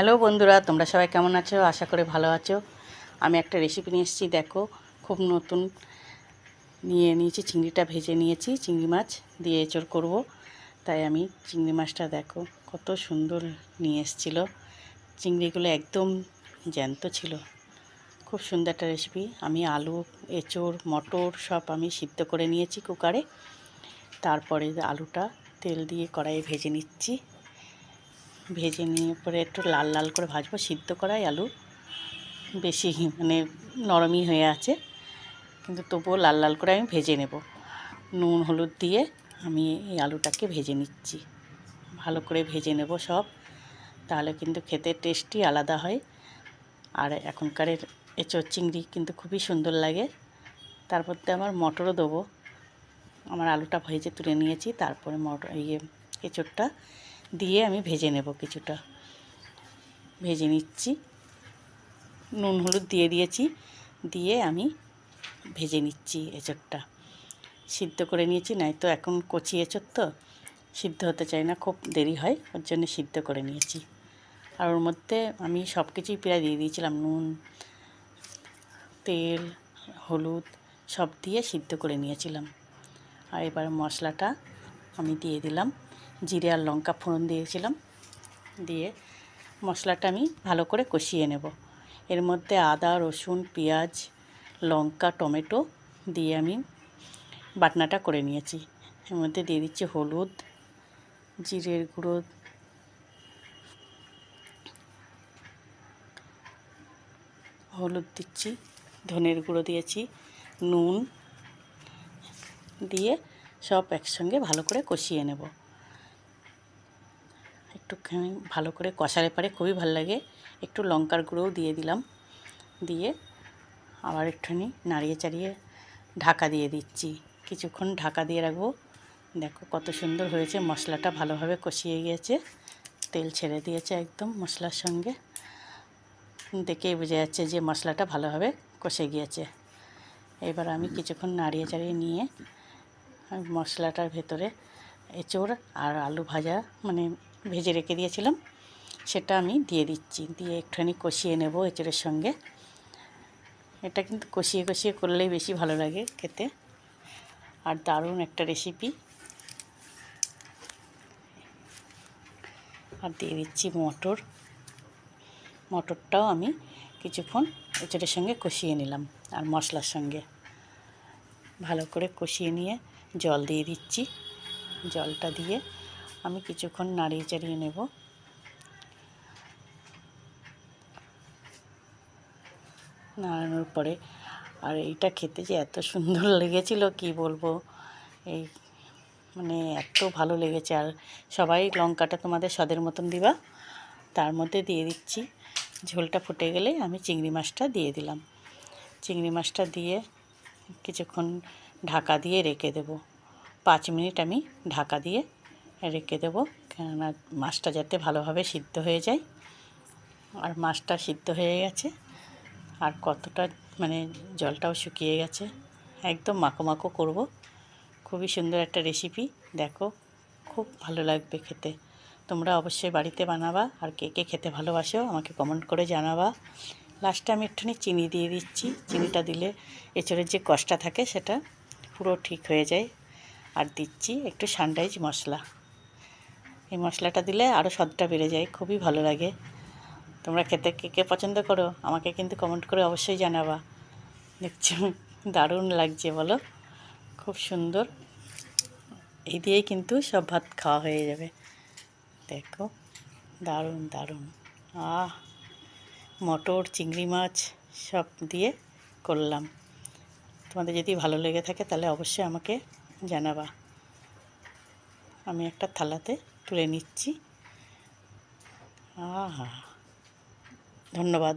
Hello বন্ধুরা, তোমরা সবাই কেমন আছো? আশা করে ভালো আছো। আমি একটা রেসিপি নিয়ে এসেছি, দেখো, খুব নতুন। নিয়ে নিয়েছি, চিংড়িটা ভেজে নিয়েছি, চিংড়ি মাছ দিয়ে এঁচড় করব। তাই আমি চিংড়ি মাছটা, দেখো, কত সুন্দর নিয়ে এসেছিল। চিংড়িগুলো একদম জ্যান্ত ছিল। খুব সুন্দর একটা রেসিপি আমি আলু, এঁচড়, মটর সব আমি সিদ্ধ করে নিয়েছি কুকারে তারপরে আলুটা তেল দিয়ে কড়াইয়ে ভেজে নিচ্ছি। ভেজে নিয়ে পরে একটু লাল লাল করে ভাজবো, সিদ্ধ করাই আলু। বেশি মানে নরমই হয়ে আছে, কিন্তু তবুও লাল লাল করে আমি ভেজে নেব। নুন, হলুদ দিয়ে আমি এই আলুটাকে ভেজে নিচ্ছি। ভালো করে ভেজে নেব সব, তাহলে কিন্তু খেতে টেস্টই আলাদা হয়। আর এখনকারের এঁচোর চিংড়ি কিন্তু খুবই সুন্দর লাগে। তারপর তো আমার মটরও দেবো। আমার আলুটা ভেজে তুলে নিয়েছি, তারপরে মটর ইয়ে এঁচোড়টা দিয়ে আমি ভেজে নেব কিছুটা। ভেজে নিচ্ছি। নুন, হলুদ দিয়ে দিয়েছি। দিয়ে আমি ভেজে নিচ্ছি এঁচোড়টা। সিদ্ধ করে নিয়েছি নাই তো এখন কচি এঁচোড় তো, সিদ্ধ হতে চাই না, খুব দেরি হয়, ওর জন্য সিদ্ধ করে নিয়েছি। আর ওর মধ্যে আমি সব কিছুই প্রায় দিয়ে দিয়েছিলাম, নুন, তেল, হলুদ, সব দিয়ে সিদ্ধ করে নিয়েছিলাম। আর এবার মশলাটা আমি দিয়ে দিলাম। জিরে আর লঙ্কা ফোড়ন দিয়েছিলাম। দিয়ে মশলাটা আমি ভালো করে কষিয়ে নেব। এর মধ্যে আদা, রসুন, পেঁয়াজ, লঙ্কা, টমেটো দিয়ে আমি বাটনাটা করে নিয়েছি। এর মধ্যে দিয়ে দিচ্ছি হলুদ, জিরের গুঁড়ো, হলুদ দিচ্ছি, ধনের গুঁড়ো দিয়েছি, নুন দিয়ে সব একসঙ্গে ভালো করে কষিয়ে নেব। একটুখানি ভালো করে কষালে পারে, খুবই ভালো লাগে। একটু লঙ্কার গুঁড়োও দিয়ে দিলাম। দিয়ে আবার একটুখানি নাড়িয়ে চাড়িয়ে ঢাকা দিয়ে দিচ্ছি। কিছুক্ষণ ঢাকা দিয়ে রাখব। দেখো কত সুন্দর হয়েছে, মশলাটা ভালোভাবে কষিয়ে গিয়েছে। তেল ছেড়ে দিয়েছে একদম মশলার সঙ্গে। দেখেই বোঝা যাচ্ছে যে মশলাটা ভালোভাবে কষে গিয়েছে। এবার আমি কিছুক্ষণ নাড়িয়ে চাড়িয়ে নিয়ে মশলাটার ভেতরে এঁচোড় আর আলু ভাজা মানে ভেজে রেখে দিয়েছিলাম। সেটা আমি দিয়ে দিচ্ছি। দিয়ে একটুখানি কষিয়ে নেব এঁচড়ের সঙ্গে। এটা কিন্তু কষিয়ে কষিয়ে করলেই বেশি ভালো লাগে খেতে। আর দারুণ একটা রেসিপি আর দিয়ে দিচ্ছি মটর। মটরটাও আমি কিছুক্ষণ এঁচড়ের সঙ্গে কষিয়ে নিলাম আর মশলার সঙ্গে। ভালো করে কষিয়ে নিয়ে জল দিয়ে দিচ্ছি। জলটা দিয়ে আমি কিছুক্ষণ নাড়িয়ে চাড়িয়ে নেব। নাড়ানোর পরে, আর এইটা খেতে যে এত সুন্দর লেগেছিল, কি বলব? এই মানে এত ভালো লেগেছে। আর সবাই লঙ্কাটা তোমাদের স্বাদের মতন দিবা। তার মধ্যে দিয়ে দিচ্ছি। ঝোলটা ফুটে গেলে আমি চিংড়ি মাছটা দিয়ে দিলাম। চিংড়ি মাছটা দিয়ে কিছুক্ষণ ঢাকা দিয়ে রেখে দেব। পাঁচ মিনিট আমি ঢাকা দিয়ে রেখে দেবো কেননা মাছটা যাতে ভালোভাবে সিদ্ধ হয়ে যায়। আর মাছটা সিদ্ধ হয়ে গেছে। আর কতটা মানে জলটাও শুকিয়ে গেছে। একদম মাখো মাখো করব। খুবই সুন্দর একটা রেসিপি দেখো, খুব ভালো লাগবে খেতে। তোমরা অবশ্যই বাড়িতে বানাবা। আর কে কে খেতে ভালোবাসো, আমাকে কমেন্ট করে জানাবা। লাস্টে আমি একটুখানি চিনি দিয়ে দিচ্ছি। চিনিটা দিলে এঁচড়ের যে কষটা থাকে সেটা পুরো ঠিক হয়ে যায়। আর দিচ্ছি একটু সানরাইজ মশলা। এই মশলাটা দিলে আরও স্বাদটা বেড়ে যায়, খুবই ভালো লাগে। তোমরা খেতে কে কে পছন্দ করো, আমাকে কিন্তু কমেন্ট করে অবশ্যই জানাবা। দেখছি, দারুণ লাগছে, বলো। খুব সুন্দর। এই দিয়েই কিন্তু সব ভাত খাওয়া হয়ে যাবে। দেখো, দারুণ দারুণ। আহ, মটর, চিংড়ি মাছ সব দিয়ে করলাম। তোমাদের যদি ভালো লেগে থাকে তাহলে অবশ্যই আমাকে জানাবা। আমি একটা থালাতে তুলে নিচ্ছি। আহা ধন্যবাদ।